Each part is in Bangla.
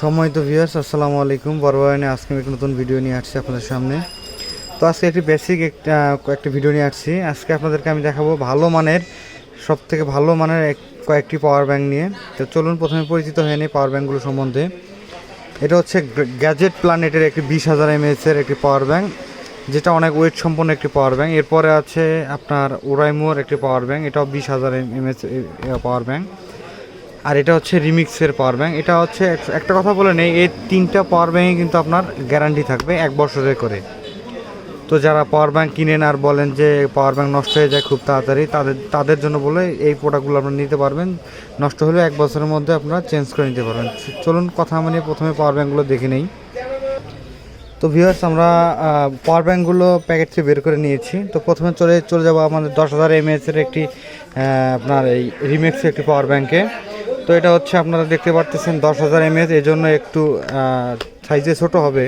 সময় তো ভিউয়ার্স আসসালামু আলাইকুম। বড়বাইনে আজকে আমি একটা নতুন ভিডিও নিয়ে আসছি আপনাদের সামনে। তো আজকে একটি বেসিক একটা কয়েকটি ভিডিও নিয়ে আসছি। আজকে আপনাদেরকে আমি দেখাবো ভালো মানের সব থেকে ভালো মানের কয়েকটি পাওয়ার ব্যাঙ্ক নিয়ে। তো চলুন প্রথমে পরিচিত হয়ে নিই পাওয়ার ব্যাঙ্কগুলো সম্বন্ধে। এটা হচ্ছে গ্যাজেট প্ল্যানেটের একটি বিশ হাজার এমএএসের একটি পাওয়ার ব্যাঙ্ক যেটা অনেক ওয়েট সম্পন্ন একটি পাওয়ার ব্যাঙ্ক এরপরে আছে আপনার ওরাইমোর একটি পাওয়ার ব্যাঙ্ক এটাও বিশ হাজার এমএএস পাওয়ার ব্যাংক আর এটা হচ্ছে রিমিক্সের পাওয়ার ব্যাঙ্ক এটা হচ্ছে একটা কথা বলে নেই, এই তিনটা পাওয়ার ব্যাংকে কিন্তু আপনার গ্যারান্টি থাকবে এক বছরের করে। তো যারা পাওয়ার ব্যাঙ্ক কিনেন আর বলেন যে পাওয়ার ব্যাঙ্ক নষ্ট হয়ে যায় খুব তাড়াতাড়ি, তাদের তাদের জন্য বলে এই প্রোডাক্টগুলো আপনারা নিতে পারবেন। নষ্ট হলে এক বছরের মধ্যে আপনারা চেঞ্জ করে নিতে পারবেন। চলুন কথা মানে প্রথমে পাওয়ার ব্যাঙ্কগুলো দেখে নেই। তো ভিউয়ার্স আমরা পাওয়ার ব্যাঙ্কগুলো প্যাকেট থেকে বের করে নিয়েছি। তো প্রথমে চলে চলে যাব আমাদের দশ হাজার এমএএসের একটি আপনার এই রিমেক্সের একটি পাওয়ার ব্যাঙ্কে তো এটা হচ্ছে আপনারা দেখতে পারতেছেন দশ হাজার এমএএস এর জন্য একটু সাইজে ছোট হবে।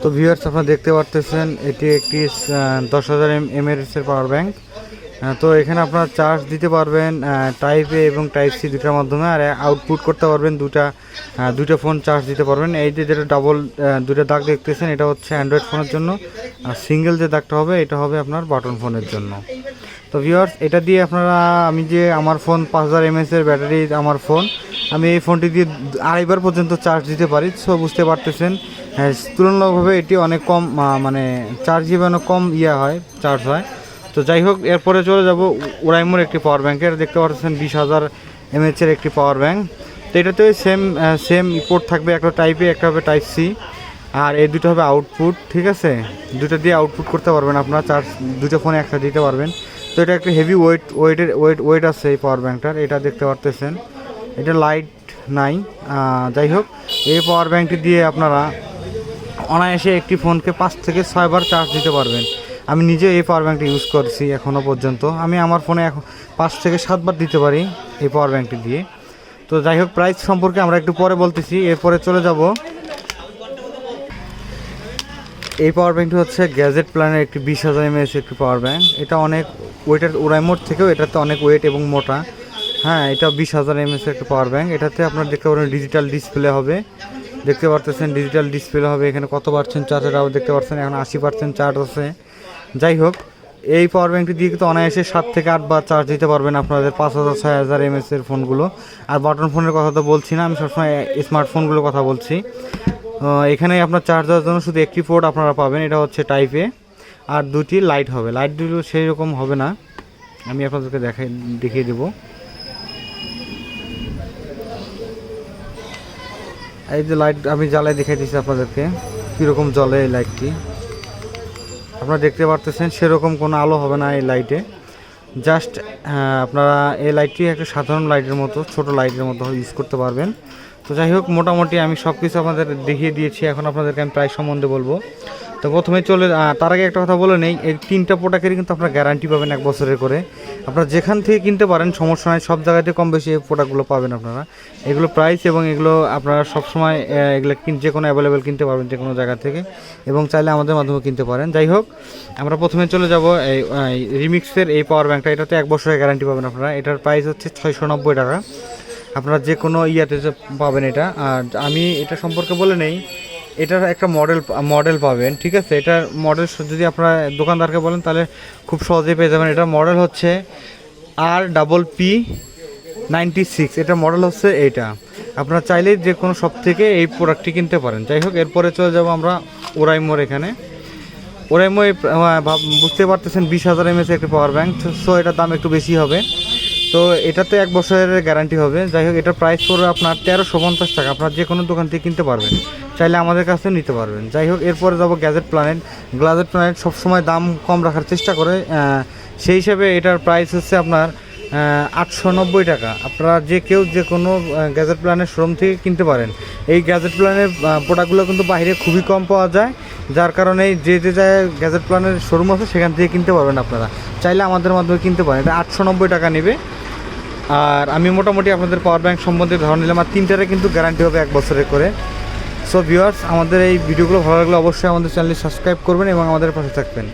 তো ভিউয়ার্স আপনারা দেখতে পারতেছেন, এটি একটি দশ হাজার এমএএস এর পাওয়ার ব্যাঙ্ক তো এখানে আপনারা চার্জ দিতে পারবেন টাইপ এ এবং টাইপ সি দুটার মাধ্যমে, আর আউটপুট করতে পারবেন দুটা দুটো ফোন চার্জ দিতে পারবেন। এই যে যেটা ডাবল দুটো দাগ দেখতেছেন, এটা হচ্ছে অ্যান্ড্রয়েড ফোনের জন্য। আর সিঙ্গেল যে দাগটা হবে, এটা হবে আপনার বাটন ফোনের জন্য। তো ভিউয়ার্স এটা দিয়ে আপনারা আমি যে আমার ফোন পাঁচ হাজার এমএস এর ব্যাটারি আমার ফোন আমি এই ফোনটি দিয়ে আড়াইবার পর্যন্ত চার্জ দিতে পারি। সো বুঝতে পারতেছেন হ্যাঁ, তুলনামূলকভাবে এটি অনেক কম মানে চার্জ অনেক কম ইয়ে হয় চার্জ হয়। তো যাই হোক এরপরে চলে যাব ওরাইমোর একটি পাওয়ার এটা দেখতে পাচ্ছেন বিশ হাজার এমএচের একটি পাওয়ার ব্যাঙ্ক তো এটাতে সেম সেম পোর্ট থাকবে একটা টাইপে একটা হবে টাইপ সি আর এই দুটো হবে আউটপুট ঠিক আছে? দুটো দিয়ে আউটপুট করতে পারবেন আপনারা চার্জ দুটো ফোনে একসাথে দিতে পারবেন। তো এটা একটা হেভি ওয়েট ওয়েটের ওয়েট ওয়েট আছে এই পাওয়ার ব্যাঙ্কটার এটা দেখতে পারতেছেন। এটা লাইট নাই যাই হোক, এই পাওয়ার ব্যাঙ্কটি দিয়ে আপনারা অনায়াসে একটি ফোনকে পাঁচ থেকে ছয়বার চার্জ দিতে পারবেন। আমি নিজে এই পাওয়ার ব্যাঙ্কটি ইউজ করছি এখনও পর্যন্ত। আমি আমার ফোনে এখন পাঁচ থেকে সাতবার দিতে পারি এই পাওয়ার ব্যাঙ্কটি দিয়ে। তো যাই হোক প্রাইস সম্পর্কে আমরা একটু পরে বলতেছি, এরপরে চলে যাব। এই পাওয়ার ব্যাঙ্কটি হচ্ছে গ্যাজেট প্ল্যানের একটি বিশ হাজার এমএএস একটি পাওয়ার ব্যাঙ্ক এটা অনেক ওয়েটের ওরাইমোট থেকেও এটাতে অনেক ওয়েট এবং মোটা। হ্যাঁ এটা বিশ হাজার এমএস একটা পাওয়ার ব্যাঙ্ক এটাতে আপনার দেখতে পারেন ডিজিটাল ডিসপ্লে হবে। দেখতে পারতেছেন ডিজিটাল ডিসপ্লে হবে। এখানে কত পার্সেন্ট চার্জ এটাও দেখতে পাচ্ছেন এখন আশি পার্সেন্ট চার্জ আছে। যাই হোক, এই পাওয়ার ব্যাঙ্কটি দিয়ে কিন্তু অনায়াসে সাত থেকে আটবার চার্জ দিতে পারবেন আপনাদের পাঁচ হাজার, ছয় হাজার এমএস এর ফোনগুলো আর বাটন ফোনের কথা তো বলছি না, আমি সবসময় স্মার্টফোনগুলোর কথা বলছি। এখানে আপনার চার্জ দেওয়ার জন্য শুধু একটি পোর্ট আপনারা পাবেন। এটা হচ্ছে টাইপে আর দুটি লাইট হবে। লাইট দুটো সেই রকম হবে না। আমি আপনাদেরকে দেখাই, দেখিয়ে দেবো। এই যে লাইট আমি জ্বালাই দেখাই দিচ্ছি আপনাদেরকে, কীরকম জ্বলে এই লাইটটি আপনারা দেখতে পারতেছেন, সেরকম কোনো আলো হবে না এই লাইটে জাস্ট আপনারা এই লাইটটি একটা সাধারণ লাইটের মতো, ছোট লাইটের মতো ইউজ করতে পারবেন। তো যাই হোক, মোটামুটি আমি সব কিছু আপনাদের দেখিয়ে দিয়েছি। এখন আপনাদেরকে আমি প্রায় সম্বন্ধে বলব। তো প্রথমে চলে তার আগে একটা কথা বলে নেই, এই তিনটা প্রোডাক্টেরই কিন্তু আপনারা গ্যারান্টি পাবেন এক বছরের করে। আপনারা যেখান থেকে কিনতে পারেন, সমস্যা নাই, সব জায়গাতে কম বেশি এই প্রোডাক্টগুলো পাবেন আপনারা। এগুলো প্রাইস এবং এগুলো আপনারা সবসময় এগুলো যে কোনো অ্যাভেলেবেল কিনতে পারবেন যে কোনো জায়গা থেকে, এবং চাইলে আমাদের মাধ্যমে কিনতে পারেন। যাই হোক, আমরা প্রথমে চলে যাব, এই রিমিক্সের এই পাওয়ার ব্যাঙ্কটা এটাতে এক বছরের গ্যারান্টি পাবেন আপনারা। এটার প্রাইস হচ্ছে ছয়শো নব্বই টাকা। আপনারা যে কোনো ইয়াতে পাবেন এটা। আর আমি এটা সম্পর্কে বলে নেই এটার একটা মডেল মডেল পাবেন, ঠিক আছে? এটার মডেল যদি আপনারা দোকানদারকে বলেন, তাহলে খুব সহজেই পেয়ে যাবেন। এটার মডেল হচ্ছে আর ডাবল পি নাইনটি সিক্স এটার মডেল হচ্ছে এইটা। আপনারা চাইলেই যে কোনো সব থেকে এই প্রোডাক্টটি কিনতে পারেন। যাই হোক, এরপরে চলে যাব আমরা ওরাইমোর এখানে। ওরাইমো বুঝতে পারতেছেন, বিশ হাজার এমএস একটি পাওয়ার ব্যাংক সো এটার দাম একটু বেশি হবে। তো এটাতে এক বছরের গ্যারান্টি হবে। যাই হোক, এটার প্রাইস পড়বে আপনার তেরোশো পঞ্চাশ টাকা। আপনার যে কোনো দোকান থেকে কিনতে পারবেন। চাইলে আমাদের কাছে নিতে পারবেন। যাই হোক, এরপরে যাব গ্যাজেট প্ল্যানেট গ্যাজেট প্ল্যানেট সবসময় দাম কম রাখার চেষ্টা করে। সেই হিসাবে এটার প্রাইস হচ্ছে আপনার আটশো নব্বই টাকা। আপনারা যে কেউ যে কোনো গ্যাজেট প্ল্যানের শোরুম থেকে কিনতে পারেন। এই গ্যাজেট প্ল্যানের প্রোডাক্টগুলো কিন্তু বাইরে খুবই কম পাওয়া যায়। যার কারণে যে যে জায়গায় গ্যাজেট প্ল্যানের শোরুম আছে, সেখান থেকে কিনতে পারবেন আপনারা। চাইলে আমাদের মাধ্যমে কিনতে পারেন। এটা আটশো নব্বই টাকা নেবে। আর আমি মোটামুটি আপনাদের পাওয়ার ব্যাঙ্ক সম্বন্ধে ধারণা নিলাম, আর তিনটারে কিন্তু গ্যারান্টি হবে এক বছরের করে। সো ভিউয়ার্স আমাদের এই ভিডিওগুলো ভালো লাগলে অবশ্যই আমাদের চ্যানেলটি সাবস্ক্রাইব করবেন এবং আমাদের পাশে থাকবেন।